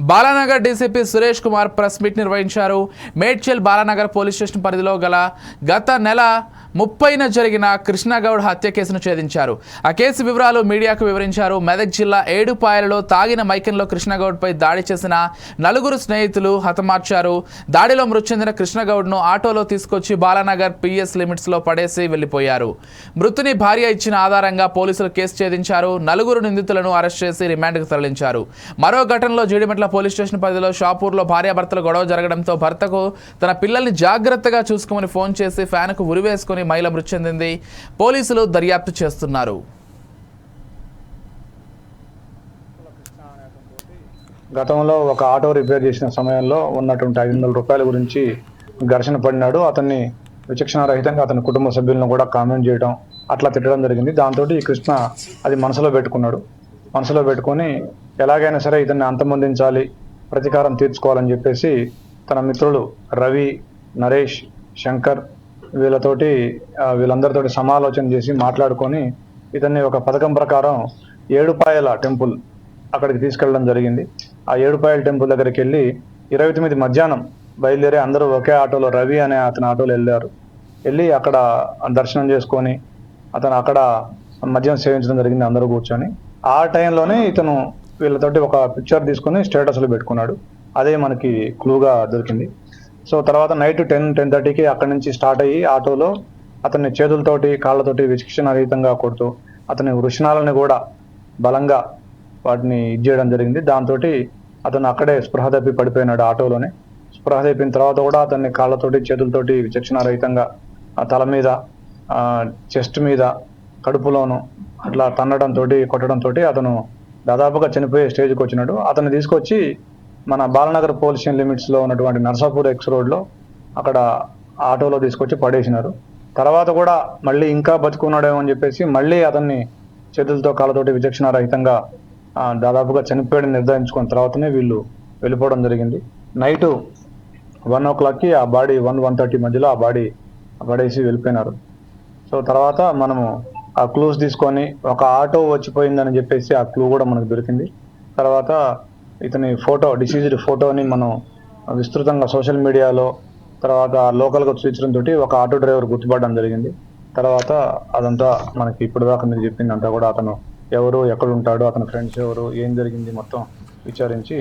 Balanagar DCP Suresh Kumar press meet నిర్వహించారు. Medchal Balanagar police station పరిధిలో గల గత నెల ముప్పైన జరిగిన కృష్ణగౌడ్ హత్య కేసును ఛేదించారు. ఆ కేసు వివరాలు మీడియాకు వివరించారు. మెదక్ జిల్లా ఏడుపాయలలో తాగిన మైకంలో కృష్ణగౌడ్పై దాడి చేసిన నలుగురు స్నేహితులు హతమార్చారు. దాడిలో మృతి చెందిన కృష్ణగౌడ్ను ఆటోలో తీసుకొచ్చి బాలానగర్ పిఎస్ లిమిట్స్లో పడేసి వెళ్ళిపోయారు. మృతుని భార్య ఇచ్చిన ఆధారంగా పోలీసులు కేసు ఛేదించారు. నలుగురు నిందితులను అరెస్ట్ చేసి రిమాండ్కు తరలించారు. మరో ఘటనలో జీడిమెట్ల పోలీస్ స్టేషన్ పరిధిలో షాపూర్లో భార్యాభర్తలు గొడవ జరగడంతో భర్తకు తన పిల్లల్ని జాగ్రత్తగా చూసుకోమని ఫోన్ చేసి ఫ్యాన్కు ఉరివేసుకుని మహిళ మృతి చెందింది. పోలీసులు దర్యాప్తు చేస్తున్నారు. గతంలో ఒక ఆటో రిపేర్ చేసిన సమయంలో ఉన్నటువంటి ఐదు వందల రూపాయల గురించి ఘర్షణ పడినాడు. అతన్ని విచక్షణారహితంగా అతని కుటుంబ సభ్యులను కూడా కామెంట్ చేయడం అట్లా తిట్టడం జరిగింది. దాంతో ఈ కృష్ణ అది మనసులో పెట్టుకున్నాడు. మనసులో పెట్టుకొని ఎలాగైనా సరే ఇతన్ని అంతమొందించాలి ప్రతీకారం తీర్చుకోవాలని చెప్పేసి తన మిత్రులు రవి నరేష్ శంకర్ వీళ్ళతోటి వీళ్ళందరితోటి సమాలోచన చేసి మాట్లాడుకొని ఇతన్ని ఒక పథకం ప్రకారం ఏడుపాయల టెంపుల్ అక్కడికి తీసుకెళ్ళడం జరిగింది. ఆ ఏడుపాయల టెంపుల్ దగ్గరికి వెళ్ళి ఇరవై తొమ్మిది మధ్యాహ్నం బయలుదేరి అందరూ ఒకే ఆటోలో రవి అనే అతని ఆటోలో వెళ్ళారు. వెళ్ళి అక్కడ దర్శనం చేసుకొని అతను అక్కడ మద్యం సేవించడం జరిగింది అందరూ కూర్చొని. ఆ టైంలోనే ఇతను వీళ్ళతోటి ఒక పిక్చర్ తీసుకొని స్టేటస్లో పెట్టుకున్నాడు. అదే మనకి క్లూగా దొరికింది. సో తర్వాత నైట్ టెన్ టెన్ థర్టీకి అక్కడి నుంచి స్టార్ట్ అయ్యి ఆటోలో అతన్ని చేతులతోటి కాళ్ళతోటి విచక్షణారహితంగా కొడుతూ అతని వృషణాలని కూడా బలంగా వాటిని ఇది చేయడం జరిగింది. దాంతో అతను అక్కడే స్పృహ తప్పి పడిపోయినాడు ఆటోలోనే. స్పృహ తప్పిన తర్వాత కూడా అతన్ని కాళ్ళతోటి చేతులతోటి విచక్షణారహితంగా ఆ తల మీద చెస్ట్ మీద కడుపులోను అట్లా తన్నడంతో కొట్టడంతో అతను దాదాపుగా చనిపోయే స్టేజ్కి వచ్చినాడు. అతన్ని తీసుకొచ్చి మన బాలనగర్ పోలీస్ స్టేషన్ లిమిట్స్లో ఉన్నటువంటి నర్సాపూర్ ఎక్స్ రోడ్లో అక్కడ ఆటోలో తీసుకొచ్చి పడేసినారు. తర్వాత కూడా మళ్ళీ ఇంకా బతుకున్నాడేమో అని చెప్పేసి మళ్ళీ అతన్ని చేతులతో కాళ్ళతోటి విచక్షణారహితంగా రహితంగా దాదాపుగా చనిపోయాడని నిర్ధారించుకున్న తర్వాతనే వీళ్ళు వెళ్ళిపోవడం జరిగింది. నైటు వన్ ఓ క్లాక్కి ఆ బాడీ వన్ వన్ థర్టీ మధ్యలో ఆ బాడీ పడేసి వెళ్ళిపోయినారు. సో తర్వాత మనము ఆ క్లూస్ తీసుకొని ఒక ఆటో వచ్చిపోయిందని చెప్పేసి ఆ క్లూ కూడా మనకు దొరికింది. తర్వాత ఇతని ఫోటో డిసీజ్డ్ ఫోటోని మనం విస్తృతంగా సోషల్ మీడియాలో తర్వాత లోకల్గా చూపించడంతో ఒక ఆటో డ్రైవర్ గుర్తుపడడం జరిగింది. తర్వాత అదంతా మనకి ఇప్పుడు దాకా మీరు చెప్పిందంతా కూడా అతను ఎవరు ఎక్కడ ఉంటాడు అతని ఫ్రెండ్స్ ఎవరు ఏం జరిగింది మొత్తం విచారించి